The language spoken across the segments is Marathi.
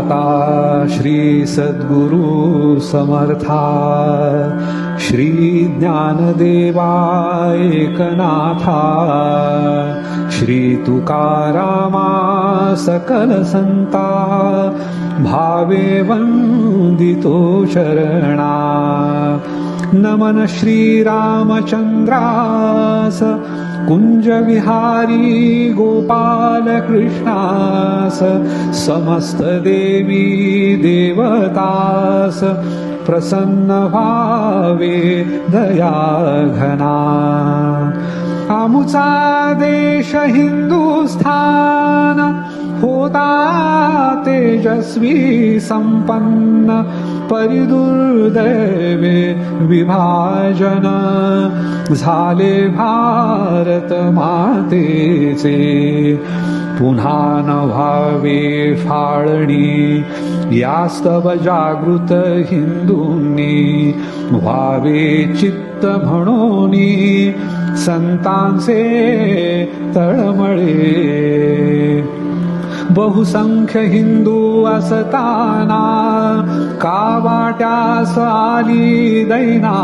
दाता श्री सद्गुरु समर्था। श्री ज्ञानदेवा एकनाथा। श्री तुकारामा सकल संता। भावे वंदितो शरणा। नमन श्रीरामचन्द्रास कुञ्जविहारी गोपालकृष्णास समस्तदेवी देवतास प्रसन्न भावे दयाघना आमुचा देश हिंदुस्थान होता तेजस्वी संपन्न परिदुर्दैवे विभाजन। झाले भारत मातेचे पुन्हा न व्हावे फाळणी। यास्तव जागृत हिंदूंनी व्हावे चित्त म्हणूनी संतांचे तळमळे बहुसंख्य हिंदू असताना का वाट्यास आली दैना.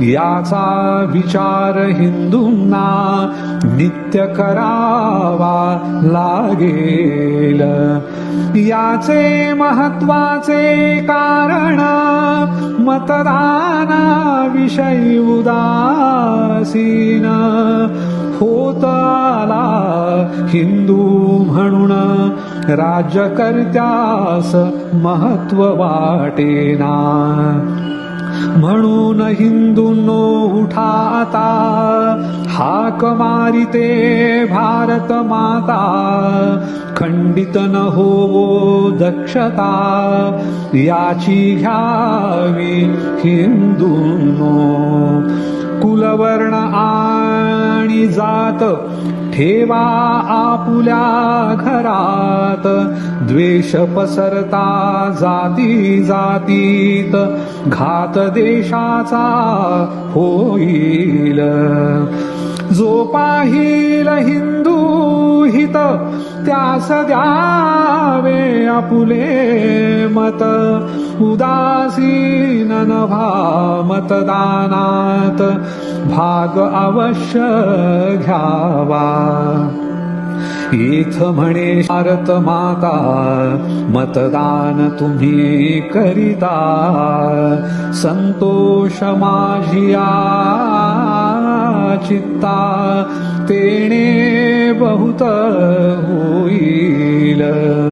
याचा विचार हिंदूंना नित्य करावा लागेल. याचे महत्त्वाचे कारण मतदानाविषयी उदासीन होता हिंदू म्हणून राज्यकर्त्यास महत्त्व वाटेना. म्हणून हिंदूंनो उठा आता हाक मारिते भारत माता. खंडित न होवो दक्षता याची घ्यावी हिंदूंनो कुलवर्ण आणि जात ठेवा आपुल्या घरात. द्वेष पसरता जाती जातीत. घात देशाचा होईल. जो पाहिल हिंदू हित त्यास द्यावे आपुले मत. उदासीन न भा मतदानात भाग अवश्य घ्यावा। इथ म्हणे भारत माता मतदान तुम्ही करिता। संतोष माझिया चित्ता तेणे बहुत होईल।